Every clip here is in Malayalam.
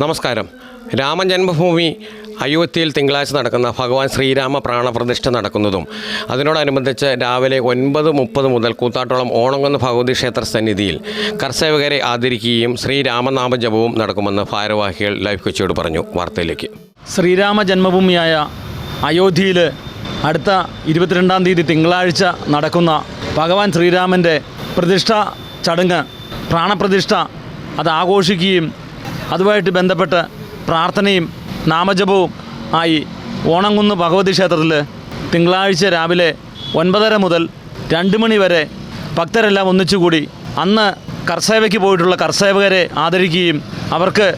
നമസ്കാരം. രാമജന്മഭൂമി അയോധ്യയിൽ തിങ്കളാഴ്ച നടക്കുന്ന ഭഗവാൻ ശ്രീരാമ പ്രാണപ്രതിഷ്ഠ നടക്കുന്നതും. അതിനോടനുബന്ധിച്ച് രാവിലെ ഒൻപത് മുപ്പത് മുതൽ കൂത്താട്ടോളം ഓണങ്ങുന്ന ഭഗവതി ക്ഷേത്ര സന്നിധിയിൽ കർഷകരെ ആദരിക്കുകയും ശ്രീരാമനാമ ജപവും നടക്കുമെന്ന് ഭാരവാഹികൾ ലൈഫ് കൊച്ചിയോട് പറഞ്ഞു. വാർത്തയിലേക്ക്. ശ്രീരാമ ജന്മഭൂമിയായ അയോധ്യയിൽ അടുത്ത ഇരുപത്തിരണ്ടാം തീയതി തിങ്കളാഴ്ച നടക്കുന്ന ഭഗവാൻ ശ്രീരാമന്റെ പ്രതിഷ്ഠ ചടങ്ങ് പ്രാണപ്രതിഷ്ഠ അത് ആഘോഷിക്കുകയും അതുമായിട്ട് ബന്ധപ്പെട്ട പ്രാർത്ഥനയും നാമജപവും ആയി ഓണംകുന്ന് ഭഗവതി ക്ഷേത്രത്തിൽ തിങ്കളാഴ്ച രാവിലെ ഒൻപതര മുതൽ രണ്ട് മണി വരെ ഭക്തരെല്ലാം ഒന്നിച്ചുകൂടി അന്ന് കർസേവയ്ക്ക് പോയിട്ടുള്ള കർസേവകരെ ആദരിക്കുകയും അവർക്ക്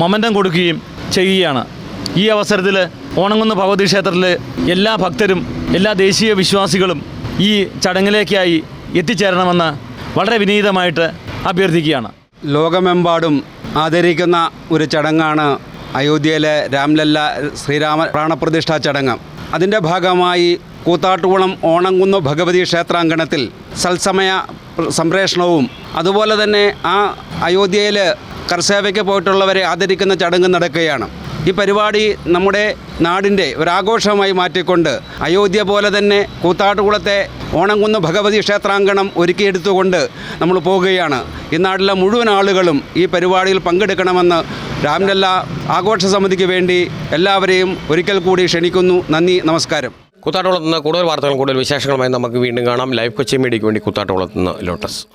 മൊമന്റം കൊടുക്കുകയും ചെയ്യുകയാണ്. ഈ അവസരത്തിൽ ഓണംകുന്ന് ഭഗവതി ക്ഷേത്രത്തിൽ എല്ലാ ഭക്തരും എല്ലാ ദേശീയ വിശ്വാസികളും ഈ ചടങ്ങിലേക്കായി എത്തിച്ചേരണമെന്ന് വളരെ വിനീതമായിട്ട് അഭ്യർത്ഥിക്കുകയാണ്. ലോകമെമ്പാടും ആദരിക്കുന്ന ഒരു ചടങ്ങാണ് അയോധ്യയിലെ രാംലല്ല ശ്രീരാമ പ്രാണപ്രതിഷ്ഠാ ചടങ്ങ്. അതിന്റെ ഭാഗമായി കൂത്താട്ടുകുളം ഓണംകുന്ന് ഭഗവതി ക്ഷേത്രാങ്കണത്തിൽ സത്സമയ സംപ്രേഷണവും അതുപോലെ തന്നെ ആ അയോധ്യയിൽ കർസേവയ്ക്ക് പോയിട്ടുള്ളവരെ ആദരിക്കുന്ന ചടങ്ങ് നടക്കുകയാണ്. ഈ പരിപാടി നമ്മുടെ നാടിന്റെ ഒരാഘോഷമായി മാറ്റിക്കൊണ്ട് അയോധ്യ പോലെ തന്നെ കൂത്താട്ടുകുളത്തെ ഓണംകുന്ന് ഭഗവതി ക്ഷേത്രാങ്കണം ഒരുക്കിയെടുത്തുകൊണ്ട് നമ്മൾ പോവുകയാണ്. ഈ നാട്ടിലെ മുഴുവൻ ആളുകളും ഈ പരിപാടിയിൽ പങ്കെടുക്കണമെന്ന് രാംലല്ല ആഘോഷ സമിതിക്ക് വേണ്ടി എല്ലാവരെയും ഒരിക്കൽ കൂടി ക്ഷണിക്കുന്നു. നന്ദി നമസ്കാരം. കൂത്താട്ടുകുളത്ത് നിന്ന് കൂടുതൽ വാർത്തകളും കൂടുതൽ വിശേഷങ്ങളുമായി നമുക്ക് വീണ്ടും കാണാം. ലൈവ് കൊച്ചി മീഡിയയ്ക്ക് വേണ്ടി കൂത്താട്ടുകുളത്ത് നിന്ന് ലോട്ടസ്.